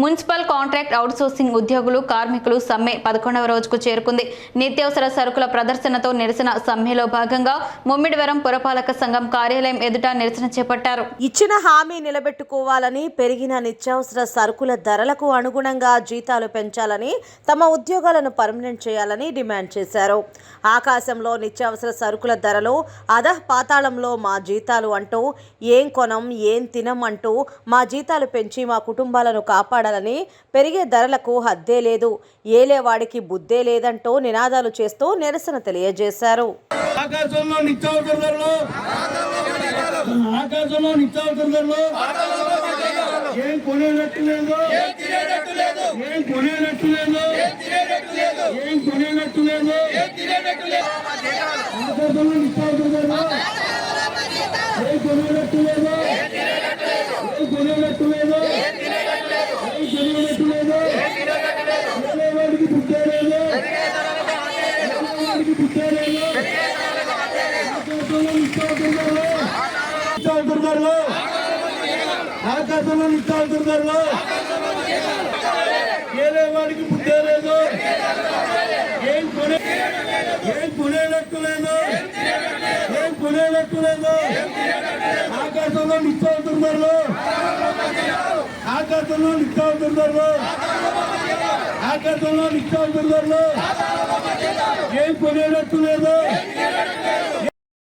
Municipal contract outsourcing ఉద్యోగులు కార్మికులు సమ్మె పదకొండవ రోజుకు చేరుకుంది. నిత్యావసర సరుకుల ప్రదర్శనతో నిరసన సమ్మెలో భాగంగా ముమ్మిడివరం పురపాలక సంఘం కార్యాలయం ఎదుట నిరసన చేపట్టారు. ఇచ్చిన హామీ నిలబెట్టుకోవాలని పెరిగిన నిత్యావసర సరుకుల ధరలకు అనుగుణంగా జీతాలు పెంచాలని తమ ఉద్యోగాలను పర్మనెంట్ చేయాలని డిమాండ్ చేశారు. ఆకాశంలో నిత్యావసర సరుకుల ధరలు అధః పాతాళంలో మా జీతాలు అంటూ ఏం కొనం ఏం తినం అంటూ మా జీతాలు పెంచి మా కుటుంబాలను కాపాడాలి ఉండాలని పెరిగే ధరలకు హద్దే లేదు. ఏలేవాడికి బుద్ధే లేదంటూ నినాదాలు చేస్తూ నిరసన తెలియజేశారు. ఆకాశంలో నిత్యావసర ధరలు ఆకాశంలో నిత్యావసర ధరలు ఏం కొనేటట్టు లేదు. ఏం కొనేటట్టు లేదు. ఏం కొనేటట్టు లేదు. ఆకాశంలో నిత్యావసర ధరలు ఏం కొనేటట్టు లేదు. ఏం కొనేటట్టు లేదు. ఏం కొనేటట్టు లేదు. కొనేవాడికి ఆకాశంలో ఏలే వాడికి బుద్ధే లేదు ఏం కొనే ఏం కొనేటట్టు లేదు. ఏం కొనేటట్టు లేదు. ఆకాశంలో నిత్యావసరాలు ఆకాశంలో నిత్యావసరాలు ఆకాశంలో నిత్యావసరాలు ఏం కొనేటట్టు లేదు.